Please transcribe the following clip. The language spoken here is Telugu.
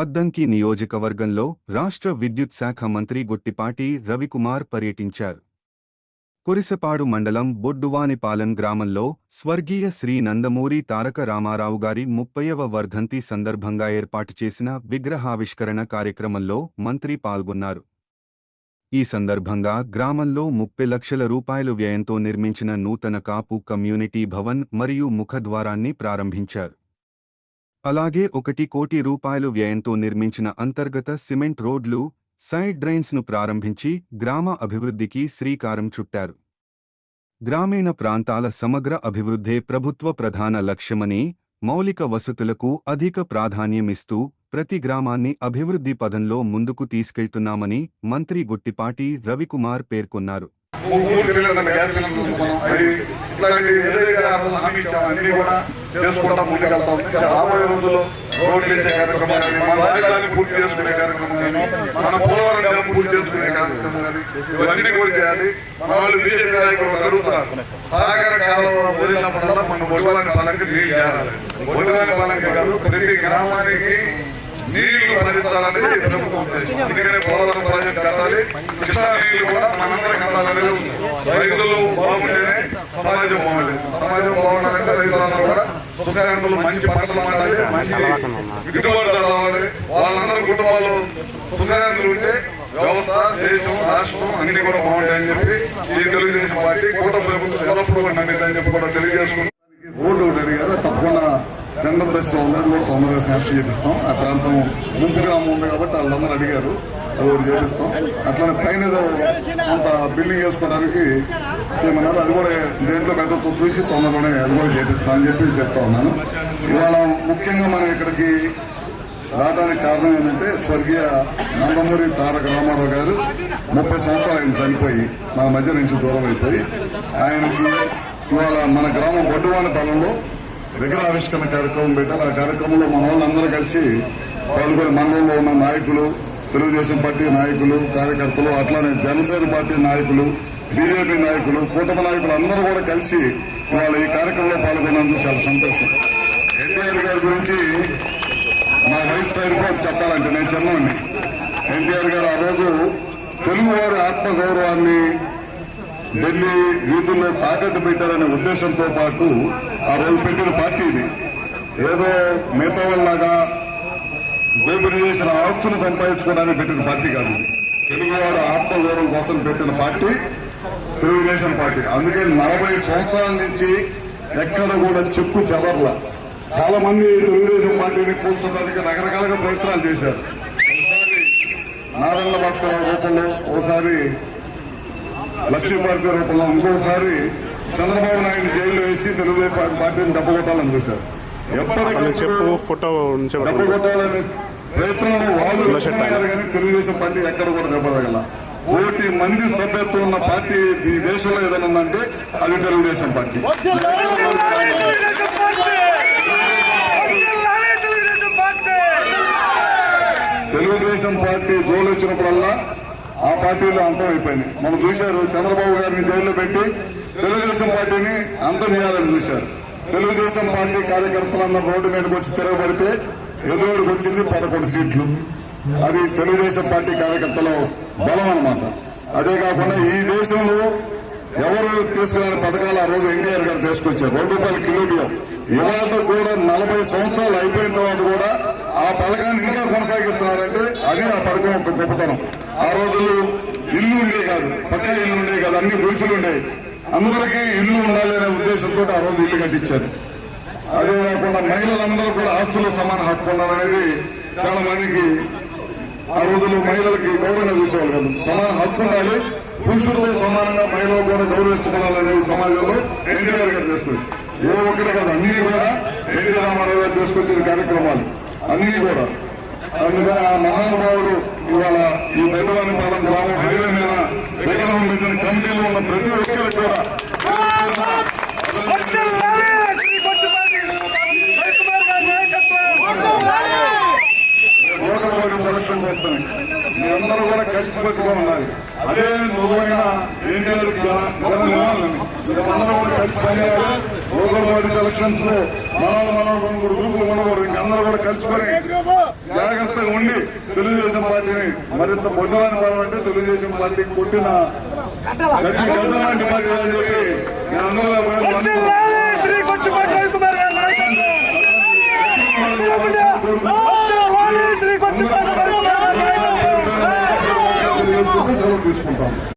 అద్దంకి నియోజకవర్గంలో రాష్ట్ర విద్యుత్ శాఖ మంత్రి గుట్టిపాటి రవికుమార్ పర్యటించారు. కురిసపాడు మండలం బొడ్డువానిపాలెం గ్రామంలో స్వర్గీయ శ్రీ నందమూరి తారక రామారావు గారి ముప్పైవ వర్ధంతి సందర్భంగా ఏర్పాటు చేసిన విగ్రహావిష్కరణ కార్యక్రమంలో మంత్రి పాల్గొన్నారు. ఈ సందర్భంగా గ్రామంలో ముప్పై లక్షల రూపాయలు వ్యయంతో నిర్మించిన నూతన కాపు కమ్యూనిటీ భవన్ మరియు ముఖద్వారాన్ని ప్రారంభించారు. అలాగే ఒకటి కోటి రూపాయలు వ్యయంతో నిర్మించిన అంతర్గత సిమెంట్ రోడ్లు సైడ్ డ్రైన్స్ను ప్రారంభించి గ్రామ అభివృద్ధికి శ్రీకారం చుట్టారు గ్రామీణ ప్రాంతాల సమగ్ర అభివృద్ధే ప్రభుత్వ ప్రధాన లక్ష్యమని మౌలిక వసతులకు అధిక ప్రాధాన్యమిస్తూ ప్రతి గ్రామాన్ని అభివృద్ధి పదంలో ముందుకు తీసుకెళ్తున్నామని మంత్రి గుట్టిపాటి రవికుమార్ పేర్కొన్నారు ఇట్లాంటి ఏదైతే హామీ అన్ని కూడా చేసుకుంటా ముందుకెళ్తాం. రాబోయే రోజుల్లో రోడ్లు వేసే కార్యక్రమం మన రాజధాని పూర్తి చేసుకునే కార్యక్రమం మన పోలవరం పూర్తి చేసుకునే కార్యక్రమం ఇవన్నీ కూడా చేయాలి. మన వాళ్ళు బీజేపీ నాయకులు అడుగుతారు సాగర కాలం వదిలినప్పుడల్లా మన ఒడివాని పాలనకి నీళ్ళు చేరాలి ఒడివాని పాలనకి కాదు ప్రతి గ్రామానికి నీళ్ళు భరించాలనేది ప్రభుత్వం ఉద్దేశం. అందుకనే పోలవరం ప్రాజెక్ట్ కట్టాలి. కృష్ణా నీళ్ళు కూడా మనందరికి అందాలనేది ఉంది. రైతులు బాగుంటేనే సమాజం బాగుండేది సమాజం బాగుండాలంటే రైతులందరూ కూడా సుఖానందలు మంచి పంటలు పండాలి మంచి గిట్టుబాటు ధర రావాలి. వాళ్ళందరూ కుటుంబాలు సుఖానందలు ఉంటే వ్యవస్థ దేశం రాష్ట్రం అన్ని కూడా బాగుంటాయని చెప్పి ఈ తెలుగుదేశం పార్టీ కూట ప్రభుత్వం ఎల్లప్పుడూ కూడా నమ్మిందని చెప్పి కూడా తెలియజేసుకుంటాం ఓటు ఒకటి అడిగారు. తప్పకుండా టెండర్ దశలో ఉంది. అది కూడా తొందరగా శాంక్షన్ చేపిస్తాం. ఆ ప్రాంతం ముంపు గ్రామం ఉంది కాబట్టి వాళ్ళందరూ అడిగారు. అది ఒకటి చేపిస్తాం. అట్లానే పైన ఏదో కొంత బిల్డింగ్ వేసుకోవడానికి చేయమన్నారు. అది కూడా దేంట్లో పెట్టచ్చో చూసి తొందరలోనే అది కూడా చేపిస్తాం అని చెప్పి చెప్తా ఉన్నాను. ఇవాళ ముఖ్యంగా మనం ఇక్కడికి రావడానికి కారణం ఏంటంటే స్వర్గీయ నందమూరి తారక రామారావు గారు ముప్పై సంవత్సరాలు ఆయన చనిపోయి మన మధ్య నుంచి దూరం అయిపోయి ఆయనకి ఇవాళ మన గ్రామం బొడ్డువాని పాలెంలో విగ్రహావిష్కరణ కార్యక్రమం పెట్టారు. ఆ కార్యక్రమంలో మన వాళ్ళందరూ కలిసి పాల్గొని మండలంలో ఉన్న నాయకులు తెలుగుదేశం పార్టీ నాయకులు కార్యకర్తలు అట్లానే జనసేన పార్టీ నాయకులు బీజేపీ నాయకులు కూటమి నాయకులు అందరూ కూడా కలిసి ఇవాళ ఈ కార్యక్రమంలో పాల్గొన్నందుకు చాలా సంతోషం. ఎన్టీఆర్ గారి గురించి మా వైస్ సైడ్ చెప్పాలంటే నేను చిన్నవాడిని ఎన్టీఆర్ గారు ఆ రోజు తెలుగువారి ఆత్మగౌరవాన్ని ఢిల్లీ వీధుల్లో తాకట్టు పెట్టారనే ఉద్దేశంతో పాటు ఆ రోజు పెట్టిన పార్టీ ఇది. ఏదో మిగతా వాళ్ళలాగా దోపిడీ చేసిన ఆస్తులు సంపాదించుకోవడానికి పెట్టిన పార్టీ కాదు తెలుగువారు ఆత్మగౌరవం కోసం పెట్టిన పార్టీ తెలుగుదేశం పార్టీ. అందుకే నలభై సంవత్సరాల నుంచి ఎక్కడ కూడా చెప్పు చెదర్ల చాలా మంది తెలుగుదేశం పార్టీని కూల్చడానికి రకరకాలుగా ప్రయత్నాలు చేశారు. నారాయణ భాస్కర్ రూపంలో ఒకసారి లక్ష్మీపార్టీ రూపంలో ఇంకోసారి చంద్రబాబు నాయుడు జైల్లో వేసి తెలుగుదేశం పార్టీని దెబ్బగొట్టాలని చూశారు. చెప్పు ఎప్పటికప్పుడు ఫోటో నుంచి దెబ్బకొట్టాలనే ప్రయత్నంలో వాళ్ళు కానీ తెలుగుదేశం పార్టీ ఎక్కడ కూడా దెబ్బతగల కోటి మంది సభ్యత్వం ఉన్న పార్టీ ఈ దేశంలో ఏదైనా ఉందంటే అది తెలుగుదేశం పార్టీ తెలుగుదేశం పార్టీ జోలు వచ్చినప్పుడల్లా ఆ పార్టీలో అంతం అయిపోయినాయి మనం చూశారు చంద్రబాబు గారిని జైల్లో పెట్టి తెలుగుదేశం పార్టీని అంతం చేయాలని చూశారు తెలుగుదేశం పార్టీ కార్యకర్తలందరూ రోడ్డు మీదకి వచ్చి తిరగబడితే ఎదురుకు వచ్చింది పదకొండు సీట్లు. అది తెలుగుదేశం పార్టీ కార్యకర్తల బలం అన్నమాట. అదే కాకుండా ఈ దేశంలో ఎవరు తీసుకురాని పథకాలు ఆ రోజు ఎన్టీఆర్ గారు తీసుకొచ్చారు. రెండు రూపాయల కిలో బియ్యం. ఇవాళ కూడా నలభై సంవత్సరాలు అయిపోయిన తర్వాత కూడా ఆ పథకాన్ని ఇంకా కొనసాగిస్తున్నారంటే అది ఆ పథకం ఒక గొప్పతనం. ఆ రోజులు ఇల్లు ఉండే కాదు పక్క ఇల్లు ఉండే కాదు అన్ని గుడిసెలు ఉండేవి అందరికీ ఇల్లు ఉండాలి అనే ఉద్దేశంతో ఆ రోజు ఇల్లు కట్టించారు. అదే కాకుండా మహిళలందరూ కూడా ఆస్తుల్లో సమాన హక్కు ఉండాలనేది చాలా మందికి ఆ రోజుల్లో మహిళలకి గౌరవం చూసేవాళ్ళు కాదు. సమాన హక్కు ఉండాలి పురుషులతో సమానంగా మహిళలు కూడా గౌరవించుకోవాలనేది సమాజంలో ఎన్టీఆర్ గారు తీసుకొచ్చి ఏ ఒక్కటి కాదు అన్ని కూడా ఎన్టీ రామారావు గారు తీసుకొచ్చిన కార్యక్రమాలు. అన్నీ కూడా. అందుకని ఆ మహానుభావుడు ఇవాళ ఈ పెద్దవాని పాలన గ్రామం హైవే మీద విగ్రహం పెట్టిన కమిటీలో ఉన్న ప్రతి ఒక్కరు కూడా లోకల్ బాడీ సెలక్షన్స్ వస్తున్నాయి మీరందరూ కూడా కలిసి పెట్టుకొని ఉండాలి. అదే నువ్వైన ఎన్టీఆర్ నివాళులని మీరందరూ కూడా కలిసి పనిచేయాలి. లోకల్ బాడీ సెలక్షన్స్లో మనవాళ్ళు మనం రెండు మూడు గ్రూపులు ఉండకూడదు ఇంకా అందరూ కూడా కలుసుకొని జాగ్రత్తగా ఉండి తెలుగుదేశం పార్టీని మరింత బొడ్డువాని పడం అంటే తెలుగుదేశం పార్టీ కొట్టిన గట్టి గడ్డ లాంటి పార్టీ అని చెప్పి నేను అందరూ తీసుకుంటాం